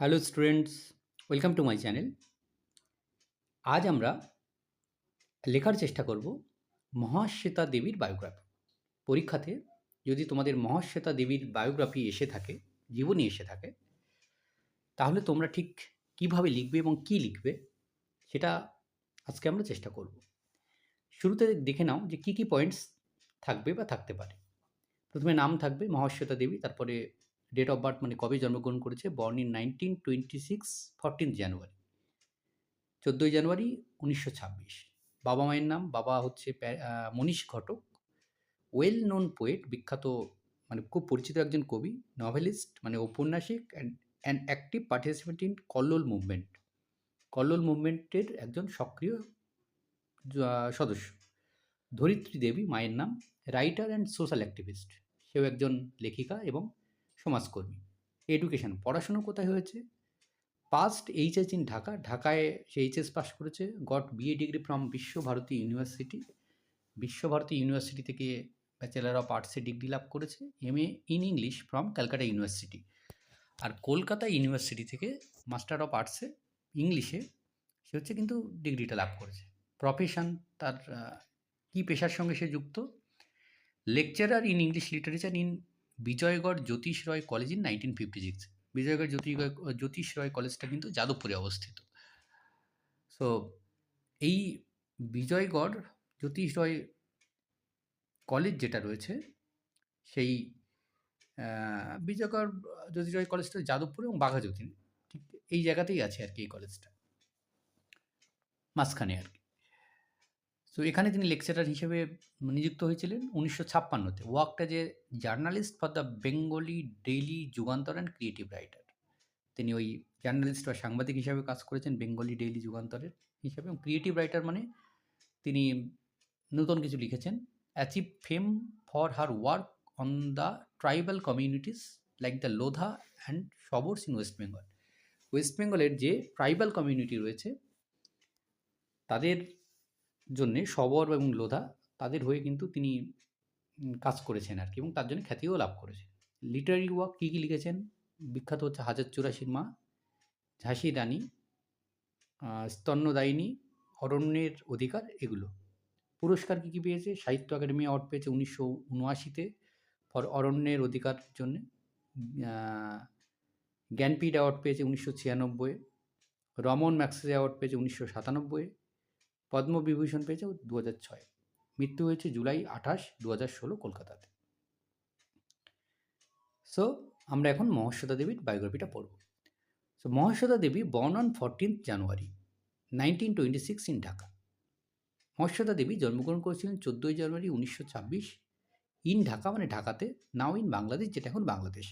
Hello students welcome to my channel আজ আমরা লেখার চেষ্টা করব মহাশ্বেতা দেবীর বায়োগ্রাফি পরীক্ষাতে যদি তোমাদের মহাশ্বেতা দেবীর বায়োগ্রাফি এসে থাকে, জীবনী এসে থাকে, তাহলে তোমরা ঠিক কীভাবে লিখবে এবং কি লিখবে, সেটা আজকে আমরা চেষ্টা করব। শুরুতে দেখে নাও যে কি কি পয়েন্টস থাকবে বা থাকতে পারে। প্রথমে নাম থাকবে মহাশ্বেতা দেবী, তারপরে ডেট অফ বার্থ মানে কবে জন্মগ্রহণ করেছে? Born in nineteen twenty six fourteen January চোদ্দোই জানুয়ারি উনিশশো ছাব্বিশ। বাবা মায়ের নাম, বাবা হচ্ছে Manish Ghatak. Well known poet বিখ্যাত মানে খুব পরিচিত একজন কবি নভেলিস্ট মানে ঔপন্যাসিক and and active participant in Kallol movement Kallol মুভমেন্টের একজন সক্রিয় সদস্য। ধরিত্রী দেবী, মায়ের নাম। রাইটার অ্যান্ড সোশ্যাল অ্যাক্টিভিস্ট সেও একজন লেখিকা এবং সমাজকর্মী এডুকেশন পড়াশুনো কোথায় হয়েছে? পাস্ট এইচএস ইন ঢাকা ঢাকায় সে এইচএস পাস করেছে got BA degree from Visva-Bharati university Visva-Bharati university থেকে ব্যাচেলার অফ আর্টসে ডিগ্রি লাভ করেছে M A in English from Calcutta university R Kolkata university থেকে মাস্টার অফ আর্টসে ইংলিশে সে হচ্ছে কিন্তু ডিগ্রিটা লাভ করেছে। প্রফেশন তার কী পেশার সঙ্গে সে যুক্ত? Lecturer in English literature in Bijoygarh Jyotish Roy college in nineteen fifty six Bijoygarh Jyoti, Jyotish Roy কলেজটা কিন্তু যাদবপুরে অবস্থিত। সো এই বিজয়গড় জ্যোতিষ রয় কলেজ যেটা রয়েছে, সেই বিজয়গড় জ্যোতিষ রয় কলেজটা যাদবপুর এবং বাঘাযতীন ঠিক এই জায়গাতেই আছে আর কি এই কলেজটা মাঝখানে আর কি। তো এখানে তিনি লেকচারার হিসেবে নিযুক্ত হয়েছিলেন উনিশশো ছাপ্পান্নতে। As a journalist for the Bengali daily Jugantar and creative writer তিনি ওই জার্নালিস্ট বা সাংবাদিক হিসাবে কাজ করেছেন বেঙ্গলি ডেইলি যুগান্তরের হিসাবে। এবং ক্রিয়েটিভ রাইটার মানে তিনি নতুন কিছু লিখেছেন। Achieve fame for her work on the tribal communities like the Lodha and Sabars in West Bengal West বেঙ্গলের যে ট্রাইবাল কমিউনিটি রয়েছে, তাদের জন্যে সবর এবং লোধা তাদের হয়ে কিন্তু তিনি কাজ করেছেন আর কি এবং তার জন্য খ্যাতিও লাভ করেছেন। লিটারি ওয়ার্ক কী কী লিখেছেন? বিখ্যাত হচ্ছে হাজার চুরাশির মা ঝাঁসি আহ, স্তন্যদায়িনী অরণ্যের অধিকার এগুলো। পুরস্কার কী কী পেয়েছে? সাহিত্য একাডেমি অ্যাওয়ার্ড পেয়েছে উনিশশো উনআশিতে ফর অরণ্যের অধিকার জন্য। জ্ঞানপীঠ অ্যাওয়ার্ড পেয়েছে উনিশশো ছিয়ানব্বই রমন ম্যাক্সেস অ্যাওয়ার্ড পেয়েছে উনিশশো সাতানব্বই পদ্মবিভূষণ পেয়েছে দু হাজার ছয়। মৃত্যু হয়েছে জুলাই আঠাশ দু হাজার ষোলো কলকাতাতে। সো আমরা এখন মহাশ্বেতা দেবীর বায়োগ্রাফিটা পড়ব। So Mahasweta Devi born on fourteenth January nineteen twenty six in Dhaka Mahasweta Devi জন্মগ্রহণ করেছিলেন চোদ্দোই জানুয়ারি উনিশশো ছাব্বিশ ইন ঢাকা মানে ঢাকাতে নাও ইন বাংলাদেশ যেটা এখন Bangladesh.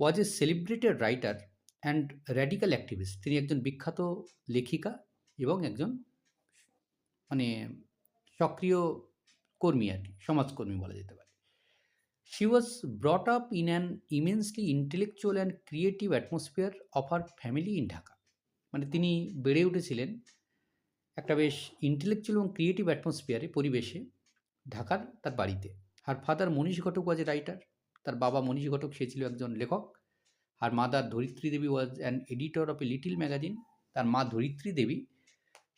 Was a celebrated writer and radical activist তিনি একজন বিখ্যাত লেখিকা এবং একজন মানে সক্রিয় কর্মী আর কি, সমাজকর্মী বলা যেতে পারে। She was brought up in an immensely intellectual and creative atmosphere of her family in Dhaka মানে তিনি বেড়ে উঠেছিলেন একটা বেশ ইন্টেলেকচুয়াল এবং ক্রিয়েটিভ অ্যাটমসফিয়ারে পরিবেশে ঢাকার তার বাড়িতে। আর father Manish Ghatak was a writer তার বাবা মনীষ ঘটক, সে ছিল একজন লেখক। আর mother Dharitri Devi was an editor of a little magazine তার মা ধরিত্রী দেবী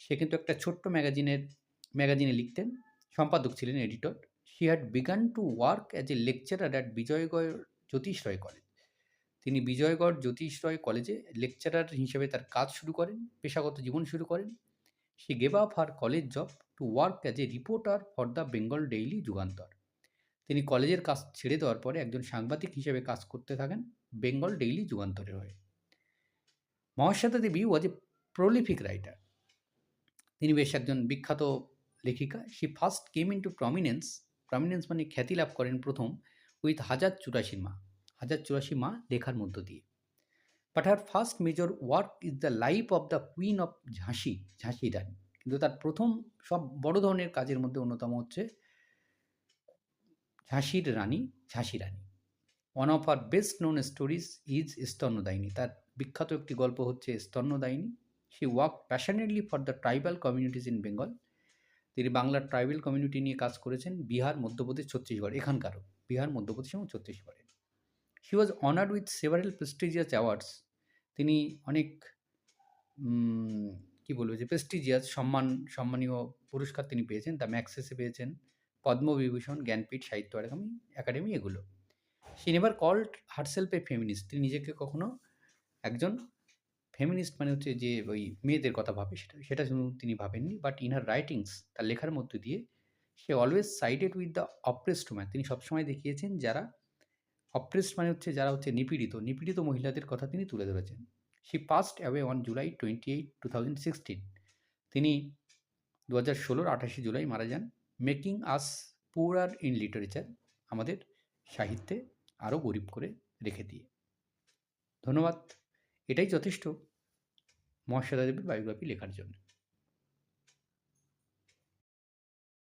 সে কিন্তু একটা ছোট্ট ম্যাগাজিনের, ম্যাগাজিনে লিখতেন। সম্পাদক ছিলেন editor. She had begun to work as a lecturer at Bijoygarh Jyotish Roy college তিনি বিজয়গড় জ্যোতিষ রয় কলেজে লেকচারার হিসেবে তার কাজ শুরু করেন, পেশাগত জীবন শুরু করেন। She gave up her college job to work as a reporter for the Bengal daily Jugantar তিনি কলেজের কাজ ছেড়ে দেওয়ার পরে একজন সাংবাদিক হিসেবে কাজ করতে থাকেন বেঙ্গল ডেইলি যুগান্তরের হয়ে। Mahasweta Devi was a prolific writer তিনি বেশ একজন বিখ্যাত লেখিকা। She first came in to prominence prominence মানে খ্যাতি লাভ করেন প্রথম উইথ হাজার চুরাশির মা। হাজার চুরাশি মা লেখার মধ্য দিয়ে। But her first major work is the life of the queen of ঝাঁসি ঝাঁসি রানী কিন্তু তার প্রথম সব বড় ধরনের কাজের মধ্যে অন্যতম হচ্ছে ঝাঁসির Rani, ঝাঁসি Rani. One of her best known stories is Stanyadayini. তার বিখ্যাত একটি গল্প হচ্ছে Stanyadayini. She work passionately for the tribal communities in Bengal তিনি বাংলার ট্রাইবাল কমিউনিটি নিয়ে কাজ করেছেন বিহার, মধ্যপ্রদেশ, ছত্তিশগড়, এখানকারও। বিহার, মধ্যপ্রদেশ এবং ছত্তিশগড়ে। She was honoured with several prestigious awards তিনি অনেক কি বলব যে প্রেস্টিজিয়াস সম্মান, সম্মানীয় পুরস্কার তিনি পেয়েছেন। দ্য ম্যাক্সেসে পেয়েছেন পদ্মবিভূষণ জ্ঞানপীঠ সাহিত্য একাডেমি একাডেমি এগুলো। C never called herself a feminist তিনি নিজেকে কখনো একজন ফেমিনিস্ট মানে হচ্ছে যে ওই মেয়েদের কথা ভাবে সেটা সেটা শুধু তিনি ভাবেননি। বাট ইন হার রাইটিংস তার লেখার মধ্যে দিয়ে সে always sided with the oppressed man তিনি সবসময় দেখিয়েছেন যারা অপ্রেসড মানে হচ্ছে যারা হচ্ছে নিপীড়িত। নিপীড়িত মহিলাদের কথা তিনি তুলে ধরেছেন। She passed away on July twenty eight two thousand sixteen তিনি দু হাজার ষোলোর আঠাশে জুলাই মারা যান। Making us poorer in literature আমাদের সাহিত্যে আরও গরিব করে রেখে দিয়ে। ধন্যবাদ। এটাই যথেষ্ট। মহাশ্বেতা দেবীর বায়োগ্রাফি লেখার জন্য।